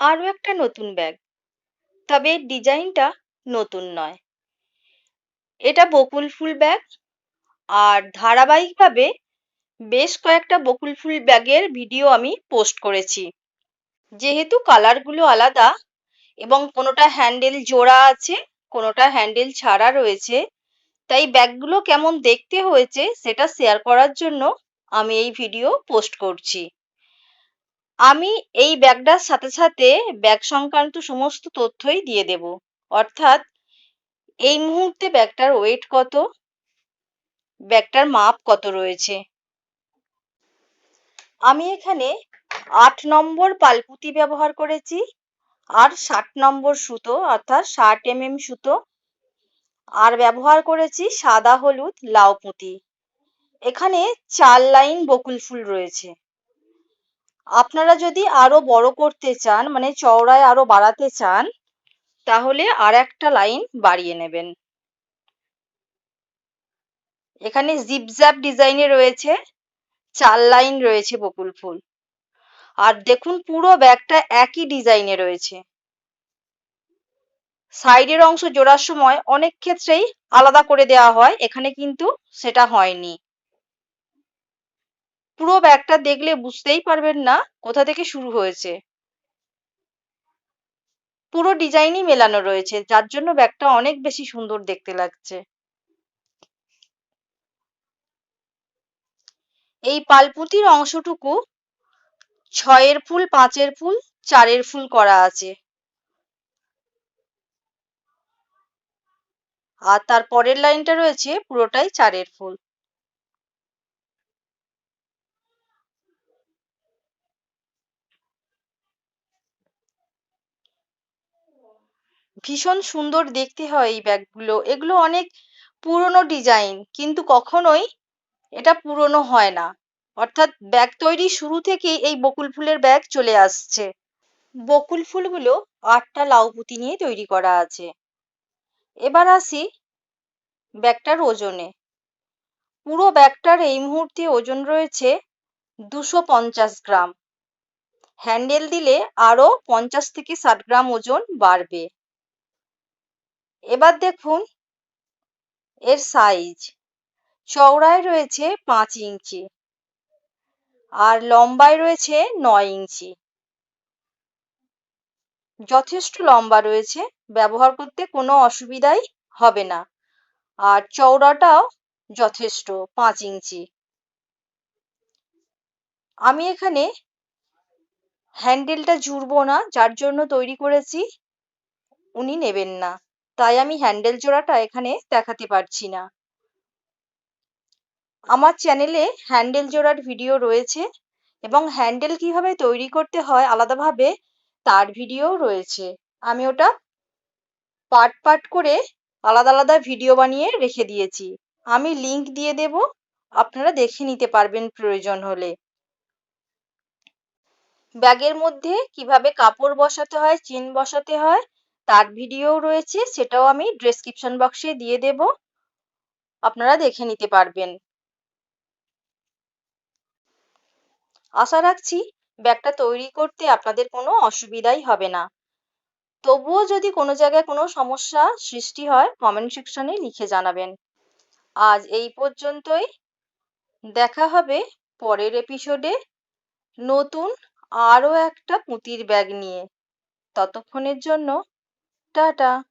আরও একটা নতুন ব্যাগ তবে ডিজাইনটা নতুন নয়। এটা বকুল ফুল ব্যাগ আর ধারাবাহিকভাবে বেশ কয়েকটা বকুল ফুল ব্যাগের ভিডিও আমি পোস্ট করেছি। যেহেতু কালারগুলো আলাদা এবং কোনোটা হ্যান্ডেল জোড়া আছে, কোনোটা হ্যান্ডেল ছাড়া রয়েছে, তাই ব্যাগগুলো কেমন দেখতে হয়েছে সেটা শেয়ার করার জন্য আমি এই ভিডিও পোস্ট করছি। আমি এই ব্যাগটার সাথে সাথে ব্যাগ সংক্রান্ত সমস্ত তথ্যই দিয়ে দেব। অর্থাৎ এই মুহূর্তে ব্যাগটার ওয়েট কত? ব্যাগটার মাপ কত রয়েছে? আমি এখানে আট নম্বর পালপুতি ব্যবহার করেছি, আর ষাট নম্বর সুতো, অর্থাৎ ষাট এম এম সুতো। আর ব্যবহার করেছি সাদা হলুদ লাউ পুঁতি এখানে চার লাইন বকুল ফুল রয়েছে। আপনারা যদি আরও বড় করতে চান মানে চওড়ায় আরও বাড়াতে চান, তাহলে আর একটা লাইন বাড়িয়ে নেবেন। এখানে জিপজ্যাপ ডিজাইনে রয়েছে, চার লাইন রয়েছে বকুল ফুল। আর দেখুন, পুরো ব্যাগটা একই ডিজাইনে রয়েছে। সাইডের অংশ জোড়ার সময় অনেক ক্ষেত্রেই আলাদা করে দেওয়া হয়, এখানে কিন্তু সেটা হয়নি। পুরো ব্যাগটা দেখলে বুঝতেই পারবেন না কোথা থেকে শুরু হয়েছে। পুরো ডিজাইনই মেলানো রয়েছে, যার জন্য ব্যাগটা অনেক বেশি সুন্দর দেখতে লাগছে। এই পালপুতির অংশটুকু ছয়ের ফুল, পাঁচের ফুল, চারের ফুল করা আছে। আর তার পরের লাইনটা রয়েছে পুরোটাই চারের ফুল। ভীষণ সুন্দর দেখতে হয় এই ব্যাগগুলো এগুলো অনেক পুরনো ডিজাইন কিন্তু কখনোই এটা পুরনো হয় না। অর্থাৎ ব্যাগ তৈরি শুরু থেকেই এই বকুল ফুলের ব্যাগ চলে আসছে। বকুল ফুলগুলো আটটা লাউ পুঁতি নিয়ে তৈরি করা আছে। এবার আসি ব্যাগটার ওজনে। পুরো ব্যাগটার এই মুহূর্তে ওজন রয়েছে দুশো পঞ্চাশ গ্রাম। হ্যান্ডেল দিলে আরও পঞ্চাশ থেকে ষাট গ্রাম ওজন বাড়বে। এবার দেখুন এর সাইজ চওড়ায় রয়েছে পাঁচ ইঞ্চি আর লম্বায় রয়েছে নয় ইঞ্চি। যথেষ্ট লম্বা রয়েছে, ব্যবহার করতে কোনো অসুবিধাই হবে না। আর চওড়াটাও যথেষ্ট, পাঁচ ইঞ্চি। আমি এখানে হ্যান্ডেলটা জুড়বো না, যার জন্য তৈরি করেছি, উনি নেবেন না। তাই আমি হ্যান্ডেল জোড়াটা এখানে দেখাতে পারছি না। আমার চ্যানেলে হ্যান্ডেল জোড়ার ভিডিও রয়েছে এবং হ্যান্ডেল কীভাবে তৈরি করতে হয় আলাদাভাবে তার ভিডিও রয়েছে। আমি ওটা পার্ট পার্ট করে আলাদা আলাদা ভিডিও বানিয়ে রেখে দিয়েছি। আমি লিংক দিয়ে দেব, আপনারা দেখে নিতে পারবেন প্রয়োজন হলে। ব্যাগের মধ্যে কীভাবে কাপড় বসাতে হয়, চেন বসাতে হয় তার ভিডিও রয়েছে, সেটাও আমি ডেসক্রিপশন বক্সে দিয়ে দেব। আপনারা দেখে নিতে পারবেন। আশা রাখছি ব্যাগটা তৈরি করতে আপনাদের কোনো অসুবিধাই হবে না। তবুও যদি কোনো জায়গায় কোনো সমস্যা সৃষ্টি হয় কমেন্ট সেকশনে লিখে জানাবেন। আজ এই পর্যন্তই। দেখা হবে পরের এপিসোডে নতুন আরও একটা পুঁতির ব্যাগ নিয়ে। ততক্ষণের জন্য Da da.